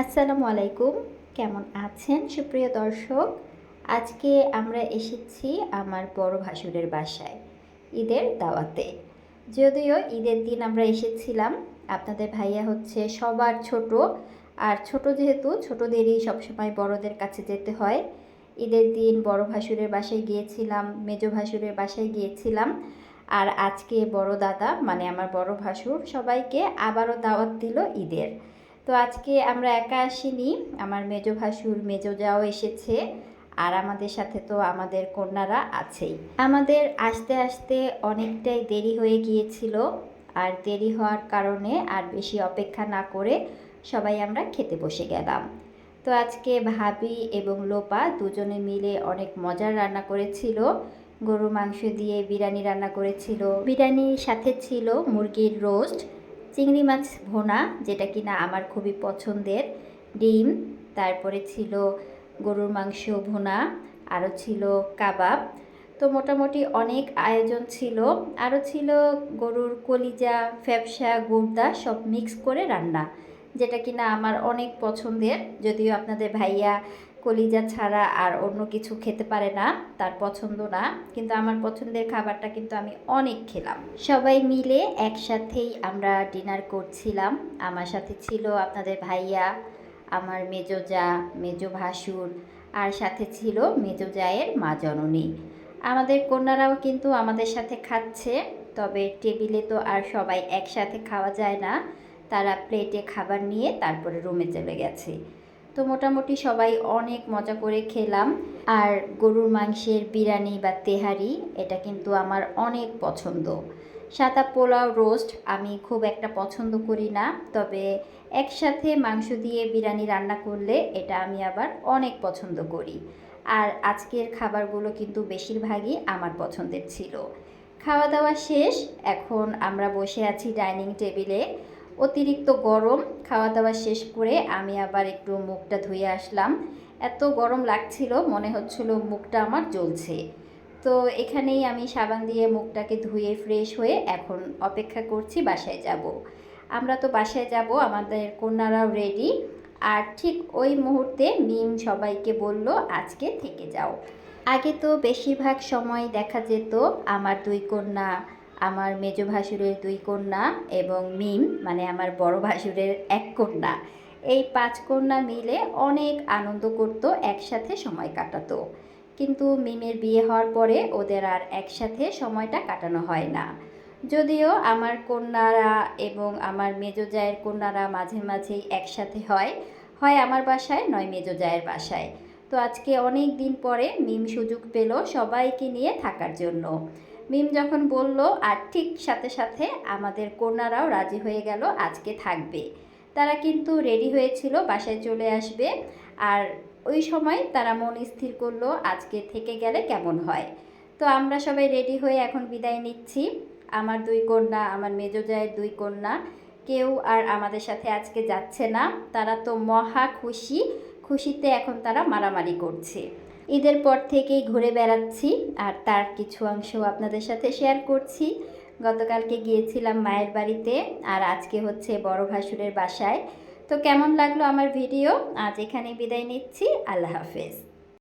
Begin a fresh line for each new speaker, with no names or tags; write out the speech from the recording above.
আসসালামু আলাইকুম। কেমন আছেন সুপ্রিয় দর্শক? আজকে আমরা এসেছি আমার বড় ভাসুরের বাসায়, ঈদের দাওয়াতে। যদিও ঈদের দিন আমরা এসেছিলাম, আপনাদের ভাইয়া হচ্ছে সবার ছোট, আর ছোট যেহেতু, ছোটদেরই সবসময় বড়দের কাছে যেতে হয়। ঈদের দিন বড় ভাসুরের বাসায় গিয়েছিলাম, মেজো ভাসুরের বাসায় গিয়েছিলাম, আর আজকে বড় দাদা মানে আমার বড় ভাসুর, সবাইকে আবারও দাওয়াত দিল ঈদের। তো আজকে আমরা একা আসিনি। আমার মেজো ভাসুর মেজো যাও এসেছে, আর আমাদের সাথে তো আমাদের কন্যারা আছেই। আমাদের আসতে আসতে অনেকটাই দেরি হয়ে গিয়েছিল, আর দেরি হওয়ার কারণে আর বেশি অপেক্ষা না করে সবাই আমরা খেতে বসে গেলাম। তো আজকে ভাবি এবং লোপা দুজনে মিলে অনেক মজার রান্না করেছিল। গরু মাংস দিয়ে বিরিয়ানি রান্না করেছিল। বিরিয়ানির সাথে ছিল মুরগির রোস্ট চিংড়ি মাছ ভোনা, যেটা কিনা আমার খুবই পছন্দের। ডিম, তারপরে ছিল গরুর মাংস ভোনা আরও ছিল কাবাব। তো মোটামুটি অনেক আয়োজন ছিল। আরও ছিল গরুর কলিজা ফ্যাপসা গুর্দা সব মিক্স করে রান্না, যেটা কিনা আমার অনেক পছন্দের। যদিও আপনাদের ভাইয়া কলিজা ছাড়া আর অন্য কিছু খেতে পারে না, তার পছন্দ না। কিন্তু আমার পছন্দের খাবারটা কিন্তু আমি অনেক খেলাম। সবাই মিলে একসাথেই আমরা ডিনার করছিলাম। আমার সাথে ছিল আপনাদের ভাইয়া, আমার মেজো যা মেজো ভাসুর, আর সাথে ছিল মেজো জায়ের মা জননী। আমাদের কন্যারাও কিন্তু আমাদের সাথে খাচ্ছে, তবে টেবিলে তো আর সবাই একসাথে খাওয়া যায় না। তারা প্লেটে খাবার নিয়ে তারপরে রুমে চলে গেছে। তো মোটামুটি সবাই অনেক মজা করে খেলাম। আর গরুর মাংসের বিরিয়ানি বা তেহারি, এটা কিন্তু আমার অনেক পছন্দ। সাদা পোলাও রোস্ট আমি খুব একটা পছন্দ করি না, তবে একসাথে মাংস দিয়ে বিরিয়ানি রান্না করলে এটা আমি আবার অনেক পছন্দ করি। আর আজকের খাবারগুলো কিন্তু বেশিরভাগই আমার পছন্দের ছিল। খাওয়া দাওয়া শেষ, এখন আমরা বসে আছি ডাইনিং টেবিলে। অতিরিক্ত গরম খাওয়া দাওয়া শেষ করে আমি আবার একটু মুখটা ধুয়ে আসলাম। এত গরম লাগছিল, মনে হচ্ছিল মুখটা আমার জ্বলছে। তো এখানেই আমি সাবান দিয়ে মুখটাকে ধুয়ে ফ্রেশ হয়ে এখন অপেক্ষা করছি, বাসায় যাব। আমরা তো বাসায় যাব, আমাদের কন্যারাও রেডি আর ঠিক ওই মুহূর্তে মিম সবাইকে বলল, আজকে থেকে যাও। আগে তো বেশিরভাগ সময় দেখা যেত আমার দুই কন্যা আমার মেজো ভাসুরের দুই কন্যা এবং মিম মানে আমার বড় ভাসুরের এক কন্যা। এই পাঁচ কন্যা মিলে অনেক আনন্দ করতো, একসাথে সময় কাটাতো। কিন্তু মিমের বিয়ে হওয়ার পরে ওদের আর একসাথে সময়টা কাটানো হয় না। যদিও আমার কন্যারা এবং আমার মেজো জায়ের কন্যারা মাঝে মাঝেই একসাথে হয় হয় আমার বাসায়, নয় মেজো জায়ের বাসায়। তো আজকে অনেক দিন পরে মিম সুযোগ পেল সবাইকে নিয়ে থাকার জন্য। মিম যখন বলল, আর ঠিক সাথে সাথে আমাদের কন্যারাও রাজি হয়ে গেল, আজকে থাকবে। তারা কিন্তু রেডি হয়েছিল, বাসায় চলে আসবে। আর ওই সময় তারা মন স্থির করল, আজকে থেকে গেলে কেমন হয়? তো আমরা সবাই রেডি হয়ে এখন বিদায় নিচ্ছি। আমার দুই কন্যা, আমার মেজো জায়ের দুই কন্যা। কেউ আর আমাদের সাথে আজকে যাচ্ছে না। তারা তো মহা খুশি। খুশিতে এখন তারা মারামারি করছে। ঈদের পর থেকেই ঘুরে বেড়াচ্ছি আর তার কিছু অংশ আপনাদের সাথে শেয়ার করছি। গতকালকে গিয়েছিলাম মায়ের বাড়িতে আর আজকে হচ্ছে বড় ভাসুরের বাসায়। তো কেমন লাগল আমার ভিডিও? আজ এখানে বিদায় নিচ্ছি। আল্লাহ হাফেজ।